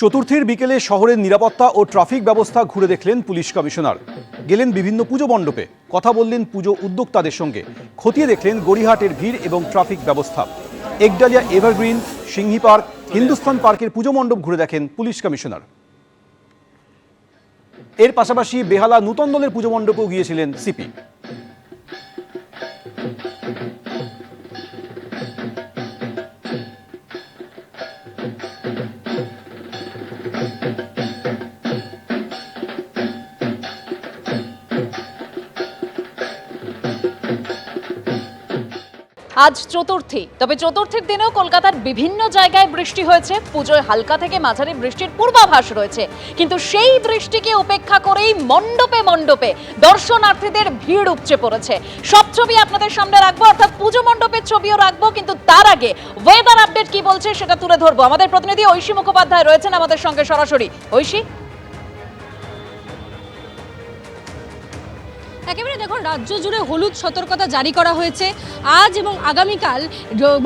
চতুর্থীর বিকেলে শহরের নিরাপত্তা ও ট্রাফিক ব্যবস্থা ঘুরে দেখলেন পুলিশ কমিশনার। গেলেন বিভিন্ন পুজো মণ্ডপে। কথা বললেন পুজো উদ্যোক্তাদের সঙ্গে। খতিয়ে দেখলেন গড়িহাটের ভিড় এবং ট্রাফিক ব্যবস্থা। একডালিয়া এভারগ্রিন, সিংহি পার্ক হিন্দুস্তান পার্কের পুজো মণ্ডপ ঘুরে দেখেন পুলিশ কমিশনার। এর পাশাপাশি বেহালা নূতন দলের পুজো মণ্ডপেও গিয়েছিলেন সিপি। আজ চতুর্থী। তবে চতুর্থীর দিনেও কলকাতার বিভিন্ন জায়গায় বৃষ্টি হয়েছে। পুজোয় হালকা থেকে মাঝারি বৃষ্টির পূর্বাভাস রয়েছে। কিন্তু সেই বৃষ্টিকে উপেক্ষা করেই মণ্ডপে মণ্ডপে দর্শনার্থীদের ভিড় উপচে পড়েছে। সব ছবি আপনাদের সামনে রাখব, অর্থাৎ পুজো মণ্ডপের ছবিও রাখব, কিন্তু তার আগে ওয়েদার আপডেট কি বলছে সেটা তুলে ধরবো। আমাদের প্রতিনিধি ঐশী মুখোপাধ্যায় রয়েছেন আমাদের সঙ্গে সরাসরি। ঐশী? একেবারে দেখুন, রাজ্য জুড়ে হলুদ সতর্কতা জারি করা হয়েছে। আজ এবং আগামীকাল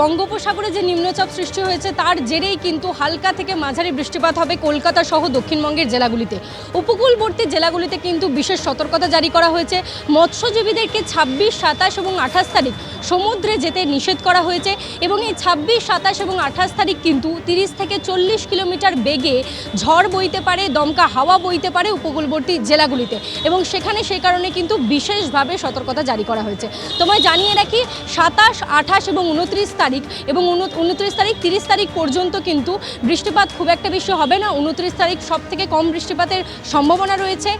বঙ্গোপসাগরে যে নিম্নচাপ সৃষ্টি হয়েছে, তার জেরেই কিন্তু হালকা থেকে মাঝারি বৃষ্টিপাত হবে কলকাতা সহ দক্ষিণবঙ্গের জেলাগুলিতে। উপকূলবর্তী জেলাগুলিতে কিন্তু বিশেষ সতর্কতা জারি করা হয়েছে। মৎস্যজীবীদেরকে ছাব্বিশ, সাতাশ এবং আঠাশ তারিখ সমুদ্রে যেতে নিষেধ করা হয়েছে এবং এই ছাব্বিশ, সাতাশ এবং আঠাশ তারিখ কিন্তু তিরিশ থেকে চল্লিশ কিলোমিটার বেগে ঝড় বইতে পারে, দমকা হাওয়া বইতে পারে উপকূলবর্তী জেলাগুলিতে এবং সেখানে সেই কারণে কিন্তু বিশেষভাবে সতর্কতা জারি করা হয়েছে। তোমায় জানিয়ে রাখি, সাতাশ, আঠাশ এবং উনত্রিশ তারিখ এবং উনত্রিশ তারিখ, তিরিশ তারিখ পর্যন্ত কিন্তু বৃষ্টিপাত খুব একটা বেশি হবে না। উনত্রিশ তারিখ সব থেকে কম বৃষ্টিপাতের সম্ভাবনা রয়েছে।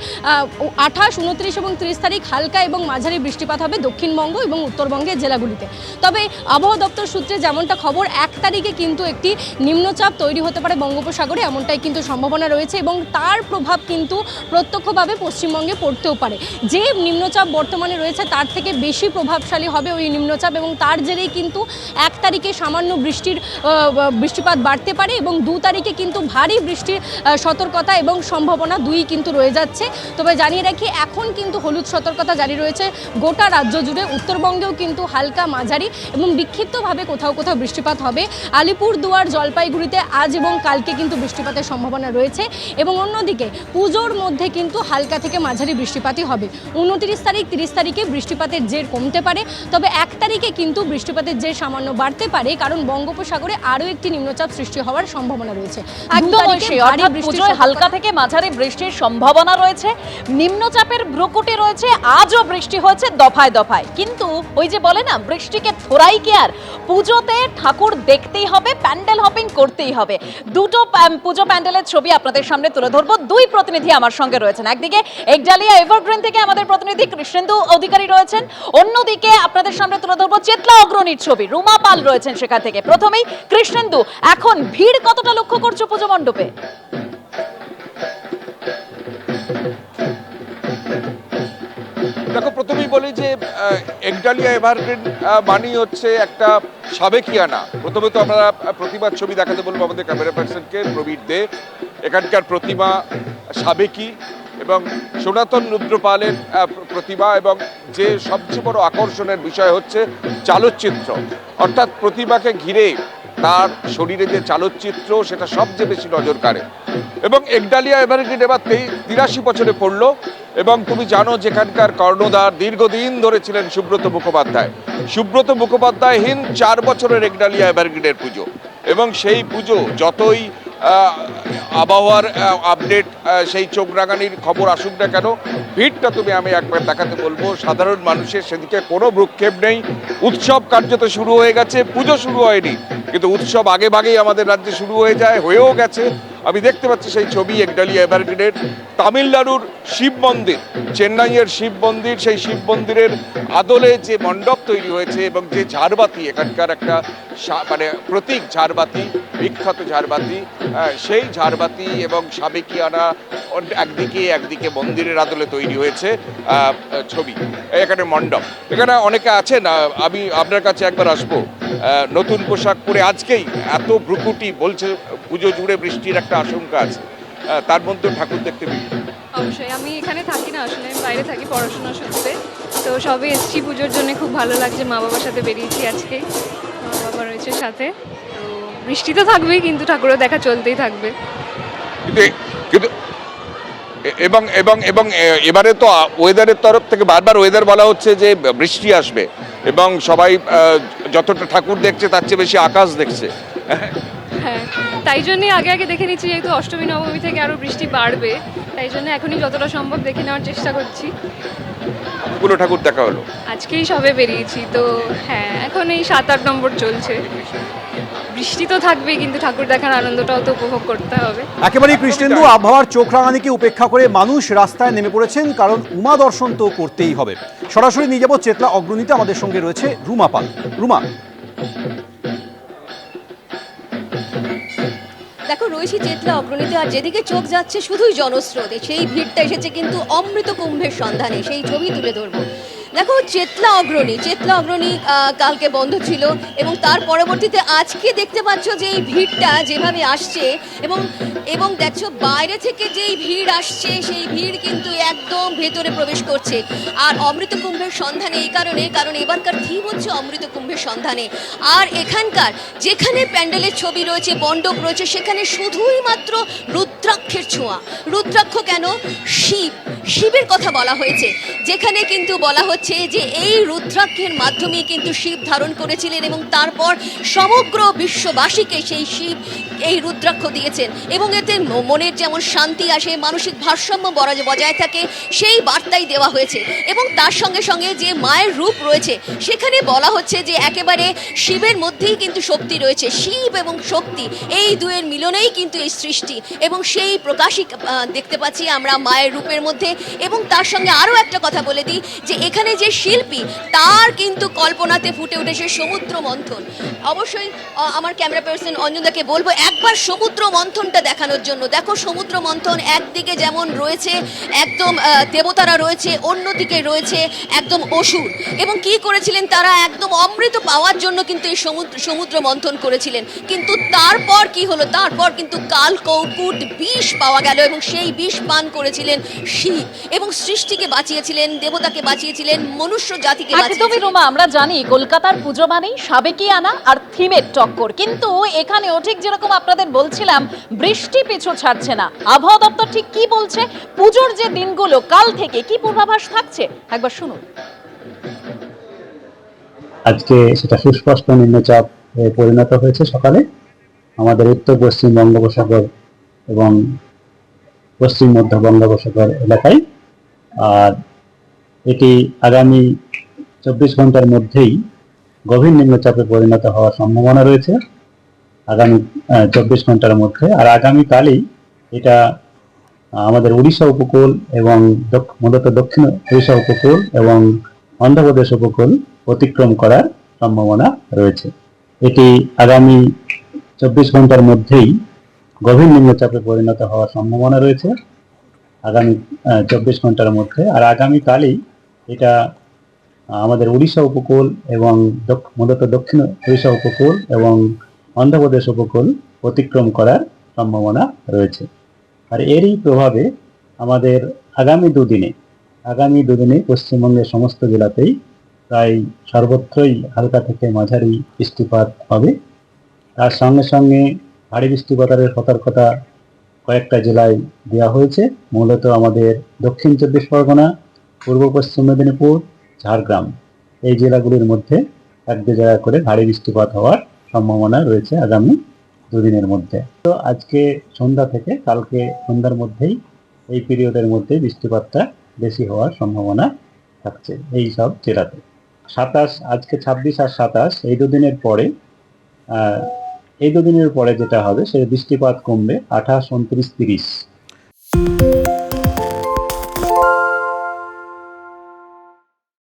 আঠাশ, উনত্রিশ এবং তিরিশ তারিখ হালকা এবং মাঝারি বৃষ্টিপাত হবে দক্ষিণবঙ্গ এবং উত্তরবঙ্গের জেলাগুলিতে। তবে আবহাওয়া দপ্তর সূত্রে যেমনটা খবর, এক তারিখে কিন্তু একটি নিম্নচাপ তৈরি হতে পারে বঙ্গোপসাগরে, এমনটাই কিন্তু সম্ভাবনা রয়েছে এবং তার প্রভাব কিন্তু প্রত্যক্ষভাবে পশ্চিমবঙ্গে পড়তেও পারে। যে নিম্নচাপ বর্তমানে রয়েছে, তার থেকে বেশি প্রভাবশালী হবে ওই নিম্নচাপ এবং তার জেরেই কিন্তু এক তারিখে সামান্য বৃষ্টির বৃষ্টিপাত বাড়তে পারে এবং দু তারিখে কিন্তু ভারী বৃষ্টির সতর্কতা এবং সম্ভাবনা দুই কিন্তু রয়ে যাচ্ছে। তবে জানিয়ে রাখি, এখন কিন্তু হলুদ সতর্কতা জারি রয়েছে। গোটা রাজ্য জুড়ে উত্তরবঙ্গেও কিন্তু হালকা মাঝারি এবং বিক্ষিপ্তভাবে কোথাও কোথাও বৃষ্টিপাত হবে। আলিপুর দুয়ার জলপাইগুড়িতে আজ এবং কালকে কিন্তু বৃষ্টিপাতের সম্ভাবনা রয়েছে এবং অন্যদিকে পুজোর মধ্যে কিন্তু হালকা থেকে মাঝারি বৃষ্টিপাতই হবে। উনত্রিশ তারিখ তিরিশ তারিখে বৃষ্টিপাতের জের কমতে পারে তবে এক তারিখে কিন্তু বৃষ্টিপাতের জের সামান্য বাড়তে পারে কারণ বঙ্গোপসাগরে আরও একটি নিম্নচাপ সৃষ্টি হওয়ার সম্ভাবনা রয়েছে। হালকা থেকে মাঝারি বৃষ্টির সম্ভাবনা রয়েছে। নিম্নচাপের ভ্রুকুটি রয়েছে আজও বৃষ্টি হয়েছে দফায় দফায়। কিন্তু ওই যে বলে না বৃষ্টিকে থোড়াই কে আর? পুজোতে ঠাকুর দেখতেই হবে, প্যান্ডেল হপিং করতেই হবে। দুটো পুজো প্যান্ডেলের ছবি আপনাদের সামনে তুলে ধরবো। দুই প্রতিনিধি আমার সঙ্গে রয়েছেন। একদিকে একডালিয়া এভারগ্রিন থেকে আমাদের প্রতিনিধি কৃষ্ণেন্দু অধিকারী রয়েছেন। অন্যদিকে আপনাদের সামনে তুলে ধরবো চেতলা অগ্রণীর ছবি। রুমা পাল রয়েছেন সেখান থেকে। প্রথমেই কৃষ্ণেন্দু, এখন ভিড় কতটা লক্ষ্য করছ পুজো মণ্ডপে? একডালিয়া এভারগ্রিন মানেই হচ্ছে একটা সাবেকিয়ানা। প্রথমে তো আমরা প্রতিমার ছবি দেখাতে বলব আমাদের ক্যামেরা পার্সনকে প্রবীর দে। এখানকার প্রতিমা সাবেকি এবং সনাতন রুদ্রপালের প্রতিমা এবং যে সবচেয়ে বড় আকর্ষণের বিষয় হচ্ছে চালচিত্র অর্থাৎ প্রতিমাকে ঘিরে তার শরীরে যে চালচিত্র সেটা সবচেয়ে বেশি নজর কাড়ে। এবং একডালিয়া এভারগ্রিন এবার তেই- তিরাশি বছরে পড়ল। এবং তুমি জানো যেখানকার কর্ণধার দীর্ঘদিন ধরে ছিলেন সুব্রত মুখোপাধ্যায়। সুব্রত মুখোপাধ্যায়হীন চার বছরের একডালিয়া এভারগ্রিনের পুজো এবং সেই পুজো যতই আবহাওয়ার আপডেট সেই চোখ রাঙানির খবর আসুক না কেন, ভিড়টা তুমি আমি একবার দেখাতে বলব। সাধারণ মানুষের সেদিকে কোনো ভ্রুক্ষেপ নেই। উৎসব কার্যত শুরু হয়ে গেছে, পুজো শুরু হয়নি। কিন্তু উৎসব আগে ভাগেই আমাদের রাজ্যে শুরু হয়ে যায়, হয়েও গেছে। আমি দেখতে পাচ্ছি সেই ছবি একডালিয়া এভারগ্রিনের তামিলনাড়ুর শিব মন্দির। চেন্নাইয়ের শিব মন্দির, সেই শিব মন্দিরের আদলে যে মণ্ডপ তৈরি হয়েছে এবং যে ঝাড়বাতি, এখানকার একটা মানে প্রতীক ঝাড়বাতি, বিখ্যাত ঝাড়বাতি সেই ঝাড়বাতি এবং সাবেকিয়ানা একদিকে একদিকে মন্দিরের আদলে তৈরি হয়েছে ছবি। এখানে মণ্ডপ। এখানে অনেকে আছেন আমি আপনার কাছে একবার আসব। নতুন পোশাক পরে আজকেই এত ভ্রুকুটি বলছে পুজো জুড়ে বৃষ্টির একটা আশঙ্কা আছে। তার মধ্যে ঠাকুর দেখতে অবশ্যই আমি এখানে থাকি না আসলে আমি বাইরে থাকি পড়াশোনা সূত্রে। তো সবে এসছি পুজোর জন্য খুব ভালো লাগছে মা বাবার সাথে বেরিয়েছি আজকে। মা বাবা রয়েছে সাথে। তো বৃষ্টি তো থাকবেই কিন্তু ঠাকুরের দেখা চলতেই থাকবে। কিন্তু এবং এবং এবং এবারে তো ওয়েদারের তরফ থেকে বারবার ওয়েদার বলা হচ্ছে যে বৃষ্টি আসবে। এবং সবাই যতটা ঠাকুর দেখছে তার চেয়ে বেশি আকাশ দেখছে। হ্যাঁ তাই জন্যই আগে আগে দেখে নিচ্ছি যেহেতু অষ্টমী নবমী থেকে আরও বৃষ্টি বাড়বে তাই জন্য এখনই যতটা সম্ভব দেখে নেওয়ার চেষ্টা করছি। পুরো ঠাকুর দেখা হলো? আজকেই সবে বেরিয়েছি তো হ্যাঁ এখন এই সাত আট নম্বর চলছে। বৃষ্টি তো থাকবেই কিন্তু ঠাকুর দেখার আনন্দটাও তো উপভোগ করতে হবে। একেবারেই কৃষ্ণেন্দু আবহাওয়ার চোখ রাঙানিকে উপেক্ষা করে মানুষ রাস্তায় নেমে পড়েছেন কারণ উমা দর্শন তো করতেই হবে। সরাসরি নিয়ে যাব চেতলা অগ্রণীতে আমাদের সঙ্গে রয়েছে রুমা পাল। রুমা। রয়েছি চেতলা অগ্রণীতে, আর যেদিকে চোখ যাচ্ছে শুধুই জনস্রোতে। সেই ভিড়টা এসেছে কিন্তু অমৃত কুম্ভের সন্ধানে। সেই ছবি তুলে ধরবো। দেখো, চেতলা অগ্রণী চেতলা অগ্রণী কালকে বন্ধ ছিল এবং তার পরবর্তীতে আজকে দেখতে পাচ্ছ যে এই ভিড়টা যেভাবে আসছে এবং এবং দেখছ, বাইরে থেকে যেই ভিড় আসছে, সেই ভিড় কিন্তু একদম ভেতরে প্রবেশ করছে। আর অমৃত কুম্ভের সন্ধানে এই কারণে, কারণ এবারকার থিম হচ্ছে অমৃত কুম্ভের সন্ধানে। আর এখানকার যেখানে প্যান্ডেলের ছবি রয়েছে, মণ্ডপ রয়েছে, সেখানে শুধুই মাত্র রুদ্রাক্ষের ছোঁয়া। রুদ্রাক্ষ কেন? শিব। শিবের কথা বলা হয়েছে, যেখানে কিন্তু বলা হচ্ছে যে এই রুদ্রাক্ষের মাধ্যমে কিন্তু শিব ধারণ করেছিলেন এবং তারপর সমগ্র বিশ্ববাসীকে সেই শিব এই রুদ্রাক্ষ দিয়েছেন। এবং এতে মনের যেমন শান্তি আসে মানসিক ভারসাম্য বজায় থাকে সেই বার্তাই দেওয়া হয়েছে। এবং তার সঙ্গে সঙ্গে যে মায়ের রূপ রয়েছে সেখানে বলা হচ্ছে যে একেবারে শিবের মধ্যেই কিন্তু শক্তি রয়েছে। শিব এবং শক্তি এই দুয়ের মিলনেই কিন্তু এই সৃষ্টি। এবং সেই প্রকাশই আহ, দেখতে পাচ্ছি আমরা মায়ের রূপের মধ্যে। এবং তার সঙ্গে আরও একটা কথা বলে দিই যে এখানে যে শিল্পী, তার কিন্তু কল্পনাতে ফুটে উঠেছে সমুদ্র মন্থন অবশ্যই আমার ক্যামেরা পার্সন অঞ্জনদাকে বলব, একবার সমুদ্র মন্থনটা দেখানোর জন্য। দেখো সমুদ্র মন্থন একদিকে যেমন রয়েছে, একদম দেবতারা রয়েছে, অন্যদিকে রয়েছে একদম অসুর। এবং কি করেছিলেন তারা? একদম অমৃত পাওয়ার জন্য কিন্তু এই সমুদ্র সমুদ্র মন্থন করেছিলেন। কিন্তু তারপর কি হলো? তারপর কিন্তু কাল কৌকুট বিষ পাওয়া গেল এবং সেই বিষ পান করেছিলেন শিব। এবং সৃষ্টিকে বাঁচিয়েছিলেন, দেবতাকে বাঁচিয়েছিলেন মনুষ্য জাতিকে একদমই বাঁচিয়েছিলেন রোমা আমরা জানি কলকাতার পুজো মানেই সাবেকি আনা আর থিমের টক্কর। কিন্তু এখানেও ঠিক যেরকম আপনাদের বলছিলাম বৃষ্টি পিছু ছাড়ছে না। আবহাওয়া দপ্তর ঠিক কি বলছে? পুজোর যে দিনগুলো কাল থেকে কি পূর্বাভাস থাকছে? একবার শুনুন। আজকে সেটা সুস্পষ্ট নিম্নচাপ পরিণত হয়েছে সকালে। আমাদের উত্তর পশ্চিম বঙ্গোপসাগর এবং পশ্চিম মধ্য বঙ্গোপসাগর এলাকায়। আর এটি আগামী চব্বিশ ঘণ্টার মধ্যেই গভীর নিম্নচাপে পরিণত হওয়ার সম্ভাবনা রয়েছে। আগামী চব্বিশ ঘণ্টার মধ্যে। আর আগামীকালই এটা আমাদের উড়িষ্যা উপকূল এবং মূলত দক্ষিণ উড়িষ্যা উপকূল এবং অন্ধ্রপ্রদেশ উপকূল অতিক্রম করার সম্ভাবনা রয়েছে। এটি আগামী চব্বিশ ঘণ্টার মধ্যেই গভীর নিম্নচাপে পরিণত হওয়ার সম্ভাবনা রয়েছে। আগামী চব্বিশ ঘণ্টার মধ্যে। আর আগামীকালই এটা আমাদের উড়িষ্যা উপকূল এবং মূলত দক্ষিণ উড়িষ্যা উপকূল এবং অন্ধ্রপ্রদেশ উপকূল অতিক্রম করার সম্ভাবনা রয়েছে। আর এরই প্রভাবে আমাদের আগামী দুদিনে আগামী দুদিনে পশ্চিমবঙ্গের সমস্ত জেলাতেই প্রায় সর্বত্রই হালকা থেকে মাঝারি বৃষ্টিপাত হবে। তার সঙ্গে সঙ্গে ভারী বৃষ্টিপাতের সতর্কতা কয়েকটা জেলায় দেওয়া হয়েছে। মূলত আমাদের দক্ষিণ চব্বিশ পরগনা পূর্ব পশ্চিম মেদিনীপুর, ঝাড়গ্রাম। এই জেলাগুলির মধ্যে এক দু জায়গা করে ভারী বৃষ্টিপাত হওয়ার সম্ভাবনা রয়েছে আগামী দুদিনের মধ্যে। তো আজকে সন্ধ্যা থেকে কালকে সন্ধ্যার মধ্যেই এই পিরিয়ডের মধ্যে বৃষ্টিপাতটা বেশি হওয়ার সম্ভাবনা থাকছে এই সব জেলাতে। সাতাশ, আজকে ছাব্বিশ আর সাতাশ, এই দুদিনের পরে এই দুদিনের পরে যেটা হবে, সে বৃষ্টিপাত কমবে আঠাশ, উনত্রিশ, তিরিশ।